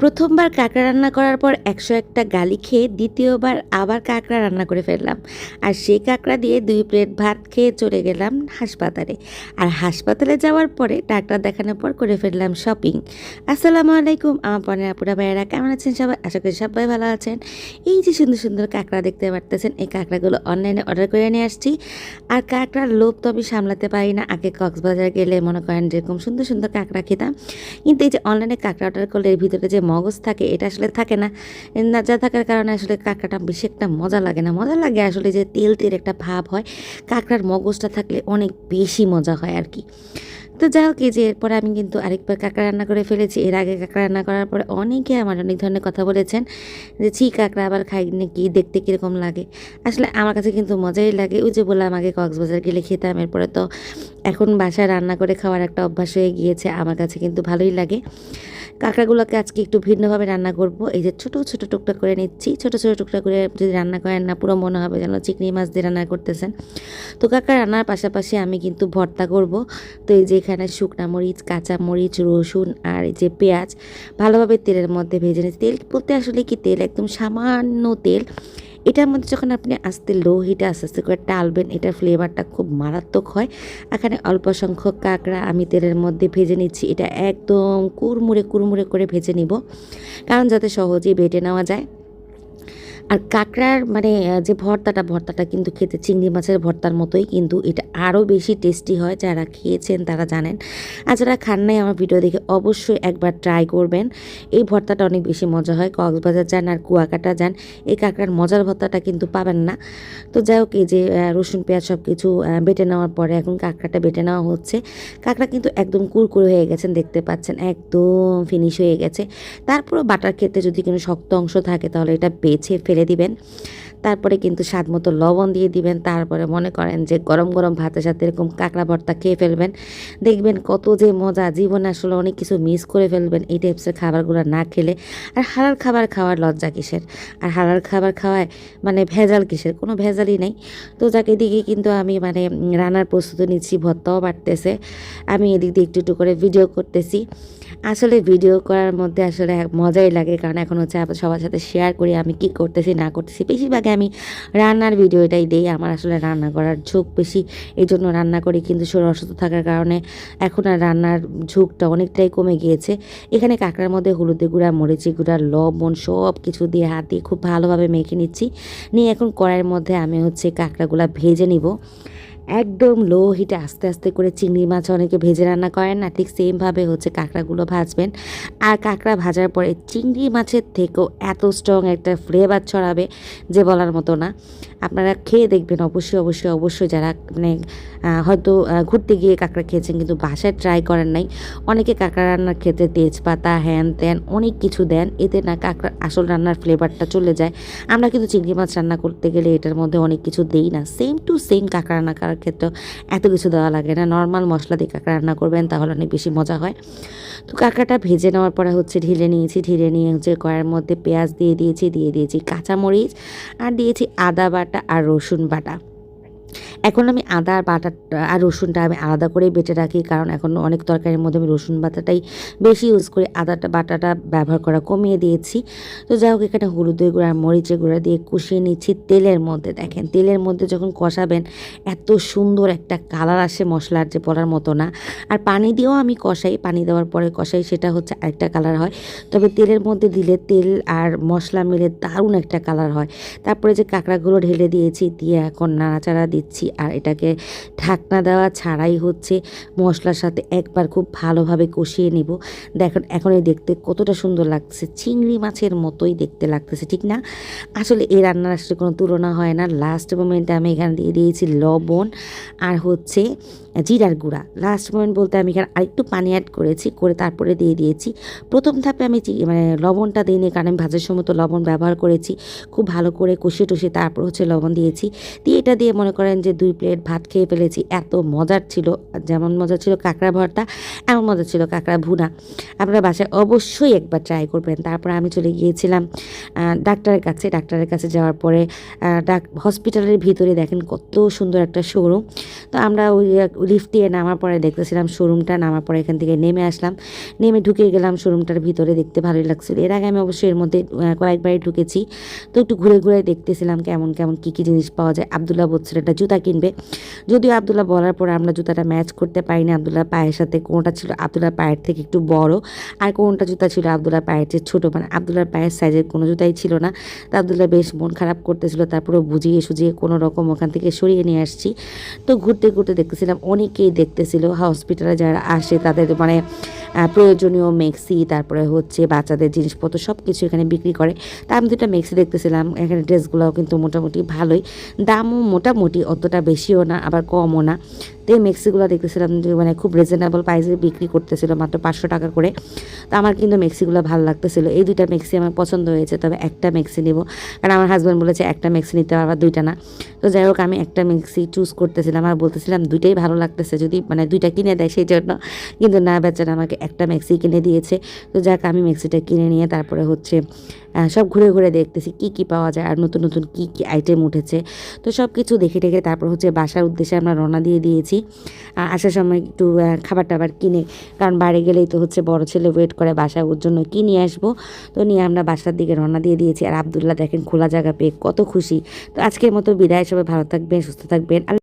প্রথমবার কাঁকড়া রান্না করার পর একশো একটা গালি খেয়ে দ্বিতীয়বার আবার কাঁকড়া রান্না করে ফেললাম। আর সেই কাঁকড়া দিয়ে দুই প্লেট ভাত খেয়ে চলে গেলাম হাসপাতালে। আর হাসপাতালে যাওয়ার পরে ডাক্তার দেখানোর পর করে ফেললাম শপিং। আসসালামু আলাইকুম, আমার পনেরো আপুরা ভাইয়েরা, কেমন আছেন সবাই? আশা করি সবাই ভালো আছেন। এই যে সুন্দর সুন্দর কাঁকড়া দেখতে পারতেছেন, এই কাঁকড়াগুলো অনলাইনে অর্ডার করে নিয়ে আসছি। আর কাঁকড়ার লোভ তো আমি সামলাতে পারি না। আগে কক্সবাজার গেলে মনে করেন যেরকম সুন্দর সুন্দর কাঁকড়া খেতাম। কিন্তু এই যে অনলাইনে কাঁকড়া অর্ডার করলে এর ভিতরে যে মগজ থাকে, এটা আসলে থাকে না। না, যা থাকার কারণে আসলে কাঁকড়াটা বেশি একটা মজা লাগে না। মজা লাগে আসলে যে তেল তেল একটা ভাব হয়, কাঁকড়ার মগজটা থাকলে অনেক বেশি মজা হয় আর কি। তো যাই হোক, এই যে এরপরে আমি কিন্তু আরেকবার কাঁকড়া রান্না করে ফেলেছি। এর আগে কাঁকড়া রান্না করার পরে অনেকে আমার অনেক ধরনের কথা বলেছেন যে, ছি, কাঁকড়া আবার খাই নাকি? দেখতে কীরকম লাগে? আসলে আমার কাছে কিন্তু মজাই লাগে। ওই যে বললাম আগে কক্সবাজার গেলে খেতাম, এরপরে তো এখন বাসায় রান্না করে খাওয়ার একটা অভ্যাস হয়ে গিয়েছে, আমার কাছে কিন্তু ভালোই লাগে। কাঁকড়াগুলোকে আজকে একটু ভিন্নভাবে রান্না করব। এই যে ছোটো ছোটো টুকটা করে নিচ্ছি। ছোটো ছোটো টুকটা করে যদি রান্না করেন না, পুরো মনে হবে যেন চিংড়ি মাছ দিয়ে রান্না করতেছেন। তো কাঁকড়া রান্নার পাশাপাশি আমি কিন্তু ভর্তা করব। তো এই যে এখানে শুকনা মরিচ, কাঁচা মরিচ, রসুন আর যে পেঁয়াজ ভালোভাবে তেলের মধ্যে ভেজে নিচ্ছি তেল বলতে আসলে কি তেল একদম সামান্য তেল। এটার মধ্যে যখন আপনি আস্তে লো হিটে আস্তে আস্তে করে টালবেন, এটার ফ্লেভারটা খুব মারাত্মক হয়। এখানে অল্প সংখ্যক কাঁকড়া আমি তেলের মধ্যে ভেজে নিচ্ছি। এটা একদম কুড়মুড়ে কুড়মুড়ে করে ভেজে নিব। কারণ যাতে সহজেই বেটে নেওয়া যায়। আর কাঁকড়ার মানে যে ভর্তাটা ভর্তাটা কিন্তু খেতে চিংড়ি মাছের ভর্তার মতোই কিন্তু এটা আরও বেশি টেস্টি হয় যারা খেয়েছেন তারা জানেন। আর যারা খান নাই আমার ভিডিও দেখে অবশ্যই একবার ট্রাই করবেন। এই ভর্তাটা অনেক বেশি মজা হয়। কক্সবাজার যান আর কুয়াকাটা যান, এই কাঁকড়ার মজার ভর্তাটা কিন্তু পাবেন না। তো যাই হোক, এই যে রসুন, পেঁয়াজ সব কিছু বেটে নেওয়ার পরে এখন কাঁকড়াটা বেটে নেওয়া হচ্ছে। কাঁকড়া কিন্তু একদম কুরকুরে হয়ে গেছেন, দেখতে পাচ্ছেন, একদম ফিনিশ হয়ে গেছে। তারপরও বাটার ক্ষেত্রে যদি কোনো শক্ত অংশ থাকে তাহলে এটা বেছে ফেলে দিবেন। তারপরে কিন্তু স্বাদ মতো লবণ দিয়ে দিবেন। তারপরে মনে করেন যে গরম গরম ভাতের সাথে এরকম কাঁকড়া ভর্তা খেয়ে ফেলবেন। দেখবেন কত যে মজা, জীবনে আসলে অনেক কিছু মিস করে ফেলবেন এই টাইপসের খাবারগুলো না খেলে। আর হালাল খাবার খাওয়ার লজ্জা কিসের? আর হালাল খাবার খাওয়ায় মানে ভেজাল কিসের? কোনো ভেজালই নেই। তো যাকে দিকে কিন্তু আমি মানে রান্নার প্রস্তুতি নিচ্ছি, ভর্তাও বাড়তেছে। আমি এদিক দিয়ে একটু একটু করে ভিডিও করতেছি। আসলে ভিডিও করার মধ্যে আসলে মজাই লাগে। কারণ এখন হচ্ছে সবার সাথে শেয়ার করি আমি কি করতেছি, না করতেছি। বেশিরভাগ আমি রান্নার ভিডিওটাই দিই। আমার আসলে রান্না করার ঝোঁক বেশি। এই জন্য রান্না করি কিন্তু শরীর অসুস্থ থাকার কারণে এখন আর রান্নার ঝোঁকটা অনেকটাই কমে গিয়েছে। এখানে কাঁকড়ার মধ্যে হলুদের গুঁড়া মরিচি গুঁড়া, লবণ সব কিছু দিয়ে হাত দিয়ে খুব ভালোভাবে মেখে নিচ্ছি। নিয়ে এখন কড়াইয়ের মধ্যে আমি হচ্ছে কাঁকড়াগুলা ভেজে নিব। একদম লো হিটে আস্তে আস্তে করে চিংড়ি মাছ অনেকে ভেজে রান্না করেন না, ঠিক সেমভাবে হচ্ছে কাঁকড়াগুলো ভাজবেন। আর কাঁকড়া ভাজার পরে চিংড়ি মাছের থেকেও এত স্ট্রং একটা ফ্লেভার ছড়াবে যে বলার মতো না। আপনারা খেয়ে দেখবেন, অবশ্যই অবশ্যই অবশ্যই যারা মানে হয়তো ঘুরতে গিয়ে কাঁকড়া খেয়েছেন কিন্তু বাসায় ট্রাই করেন নাই, অনেকে কাঁকড়া রান্নার ক্ষেত্রে তেজপাতা, হ্যান ত্যান অনেক কিছু দেন, এতে না কাঁকড়ার আসল রান্নার ফ্লেভারটা চলে যায়। আমরা কিন্তু চিংড়ি মাছ রান্না করতে গেলে এটার মধ্যে অনেক কিছু দেই না সেম টু সেম কাঁকড়া রান্না ক্ষেত্রে এত কিছু দেওয়া লাগে না। নর্মাল মশলা দিয়ে কাঁকড়া রান্না করবেন, তাহলে অনেক বেশি মজা হয়। তো কাঁকড়াটা ভেজে নেওয়ার পরে হচ্ছে ঢিলে নিয়েছি, ঢিলে নিয়ে হচ্ছে কড়ার মধ্যে পেঁয়াজ দিয়ে দিয়েছি দিয়ে দিয়েছি কাঁচামরিচ, আর দিয়েছি আদা বাটা আর রসুন বাটা। এখন আমি আদা আর বাটা, আর রসুনটা আমি আলাদা করেই বেটে রাখি, কারণ এখন অনেক তরকারির মধ্যে আমি রসুন বাটাটাই বেশি ইউজ করি। আদাটা, বাটাটা ব্যবহার করা কমিয়ে দিয়েছি। তো যাই হোক, এখানে হলুদের গুঁড়া আর মরিচের গুঁড়া দিয়ে কষিয়ে নিচ্ছি তেলের মধ্যে। দেখেন, তেলের মধ্যে যখন কষাবেন, এত সুন্দর একটা কালার আসে মশলার যে বলার মতো না। আর পানি দিয়েও আমি কষাই, পানি দেওয়ার পরে কষাই, সেটা হচ্ছে আরেকটা কালার হয়। তবে তেলের মধ্যে দিলে তেল আর মশলা মিলে দারুণ একটা কালার হয়। তারপরে যে কাঁকড়াগুলো ঢেলে দিয়েছি, দিয়ে এখন নাড়াচাড়া দিচ্ছি। আর এটাকে ঢাকনা দেওয়া ছাড়াই হচ্ছে মশলার সাথে একবার খুব ভালোভাবে কষিয়ে নেব। দেখেন, এখন এই দেখতে কতটা সুন্দর লাগছে। চিংড়ি মাছের মতোই দেখতে লাগতেছে, ঠিক না? আসলে এই রান্নার আসলে কোনো তুলনা হয় না। লাস্ট মোমেন্টে আমি এখানে দিয়ে দিয়েছি লবণ আর হচ্ছে জিরার গুঁড়া। লাস্ট মোমেন্ট বলতে আমি এখানে আরেকটু পানি অ্যাড করেছি, করে তারপরে দিয়ে দিয়েছি। প্রথম ধাপে আমি মানে লবণটা দিইনি কারণ আমি ভাজার সময় তো লবণ ব্যবহার করেছি, খুব ভালো করে কষিয়ে টষিয়ে তারপর হচ্ছে লবণ দিয়েছি। দিয়ে এটা দিয়ে মনে করেন যে দুই প্লেট ভাত খেয়ে ফেলেছি। এত মজার ছিল, যেমন মজা ছিল কাঁকড়া ভর্তা, এমন মজা ছিল কাঁকড়া ভুনা। আপনারা বাসায় অবশ্যই একবার ট্রাই করবেন। তারপর আমি চলে গিয়েছিলাম ডাক্তারের কাছে। ডাক্তারের কাছে যাওয়ার পরে ডাক হসপিটালের ভিতরে দেখেন কত সুন্দর একটা শোরুম তো আমরা ওই লিফট দিয়ে নামার পরে দেখতেছিলাম শোরুমটা নামার পরে এখান থেকে নেমে আসলাম। নেমে ঢুকে গেলাম শোরুমটার ভিতরে, দেখতে ভালোই লাগছিল। এর আগে আমি অবশ্যই এর মধ্যে কয়েকবারই ঢুকেছি। তো একটু ঘুরে ঘুরে দেখতেছিলাম কেমন কেমন, কী কী জিনিস পাওয়া যায়। আবদুল্লাহ বলছিল, একটা জুতা কিনবে। যদিও আবদুল্লাহ বলার পরে আমরা জুতাটা ম্যাচ করতে পারিনি। আবদুল্লাহ পায়ের সাথে কোনটা ছিল আবদুল্লাহ পায়ের থেকে একটু বড়। আর কোনটা জুতা ছিল আবদুল্লাহ পায়ের চেয়ে ছোটো। মানে আবদুল্লার পায়ের সাইজের কোনো জুতাই ছিল না। তা আবদুল্লাহ বেশ মন খারাপ করতেছিল। তারপরে বুঝিয়ে সুঝিয়ে কোনো রকম ওখান থেকে সরিয়ে নিয়ে আসছি। তো ঘুরতে ঘুরতে দেখতেছিলাম অনেকেই দেখতেছিল হসপিটালে যারা আসে তাদের মানে প্রয়োজনীয় মেক্সি তারপরে হচ্ছে বাচ্চাদের জিনিসপত্র সব কিছু এখানে বিক্রি করে। তা আমি দুটা মেক্সি দেখতেছিলাম, এখানে ড্রেসগুলোও কিন্তু মোটামুটি ভালোই। দামও মোটামুটি অতটা বেশিও না, আবার কমও না। তো এই মেক্সিগুলো দেখতেছিলাম যে মানে খুব রিজনেবল প্রাইসে বিক্রি করতেছিল মাত্র পাঁচশো টাকা করে। তো আমার কিন্তু মেক্সিগুলো ভালো লাগতেছিল। এই দুইটা মেক্সি আমার পছন্দ হয়েছে, তবে একটা মেক্সি নেব। কারণ আমার হাজব্যান্ড বলেছে একটা মেক্সি নিতে পারবা দুইটা না। তো যাই হোক, আমি একটা মেক্সি চুজ করতেছিলাম আর বলতেছিলাম দুইটাই ভালো লাগতেছে। যদি মানে দুইটা কিনে দেয় সেই জন্য। কিন্তু না, বেচারা আমাকে একটা মেক্সি কিনে দিয়েছে। তো যাক, আমি মেক্সিটা কিনে নিয়ে তারপরে হচ্ছে সব ঘুরে ঘুরে দেখতেছি কি কি পাওয়া যায় আর নতুন নতুন কি কি আইটেম উঠেছে। তো সব কিছু দেখে টেখে তারপর হচ্ছে বাসার উদ্দেশ্যে আমরা রওনা দিয়ে দিয়েছি। আহ, আসার সময় একটু খাবার টাবার কিনে কারণ বাইরে গেলেই তো হচ্ছে বড় ছেলে ওয়েট করে বাসায় ওর জন্য কি নিয়ে আসব? তো নিয়ে আমরা বাসার দিকে রওনা দিয়ে দিয়েছি। আর আবদুল্লাহ দেখেন খোলা জায়গা পেয়ে কত খুশি। তো আজকের মতো বিদায় সবাই ভালো থাকবেন সুস্থ থাকবেন।